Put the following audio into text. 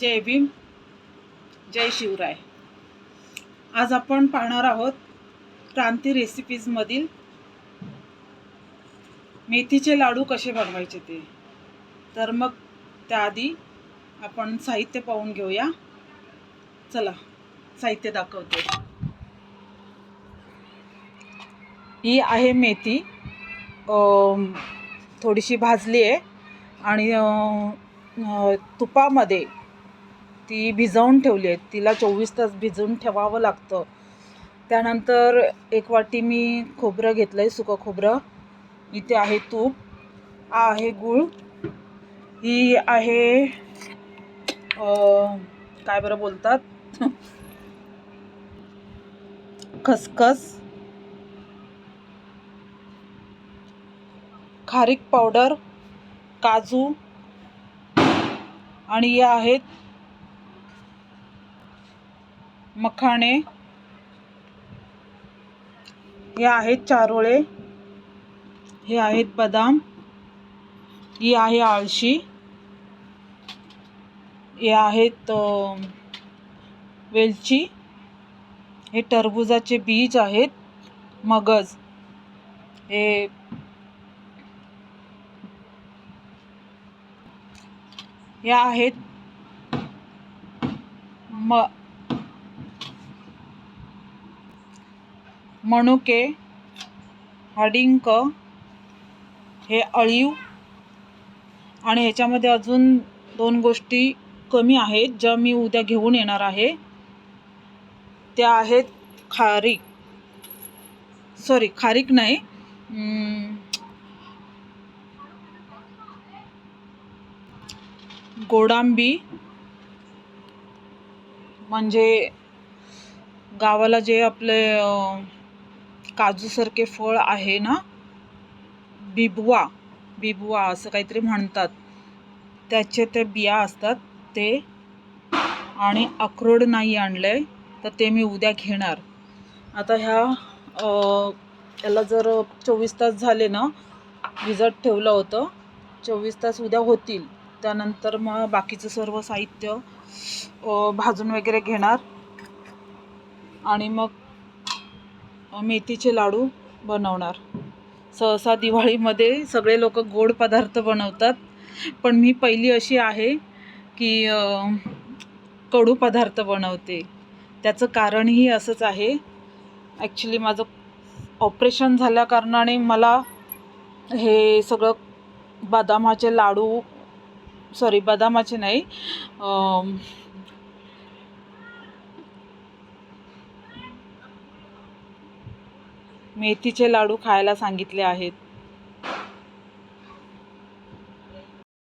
जय भीम जय शिवराय. आज आपण पाहणार आहोत क्रांती रेसिपीजमधील मेथीचे लाडू कसे बनवायचे ते. तर मग त्याआधी आपण साहित्य पाहून घेऊया. चला साहित्य दाखवते. ही आहे मेथी. थोडीशी भाजली आहे. आणि तुपामध्ये ती भिजवून ठेवली आहे तिला चोवीस तास भिजवून ठेवावं लागतं. त्यानंतर एक वाटी मी खोबरं घेतलं आहे सुकं खोबरं. इथे आहे तूप हा आहे गूळ ही आहे काय बरं बोलतात? खसखस. खारीक पावडर काजू आणि या आहेत मखाणे. हे आहेत चारोळे. हे आहेत बदाम. ही आहे आळशी. हे आहेत वेलची. हे टरबुजाचे बीज आहेत. मगज. हे या आहेत म मनुके हाडिंक हे अळीव आणि ह्याच्यामध्ये अजून दोन गोष्टी कमी आहेत ज्या मी उद्या घेऊन येणार आहे. त्या आहेत खारीक. सॉरी खारीक नाही. गोडांबी म्हणजे गावाला जे आपले काजूसारखे फळ आहे ना? बिबवा बिबवा असं काहीतरी म्हणतात. त्याचे ते बिया असतात ते आणि अक्रोड नाही आणलं आहे तर ते मी उद्या घेणार. आता ह्या याला जर चोवीस तास झाले ना भिजत ठेवलं होतं चोवीस तास उद्या होतील. त्यानंतर मग बाकीचं सर्व साहित्य भाजून वगैरे घेणार. आणि मग मेथीचे लाडू बनवणार. सहसा दिवाळीमध्ये सगळे लोक गोड पदार्थ बनवतात. पण मी पहिली अशी आहे की कडू पदार्थ बनवते. त्याचं कारणही असंच आहे. ॲक्च्युली माझं ऑपरेशन झाल्याकारणाने मला हे सगळं बदामाचे लाडू सॉरी बदामाचे नाही मेथीचे लाडू खायला सांगितले आहेत.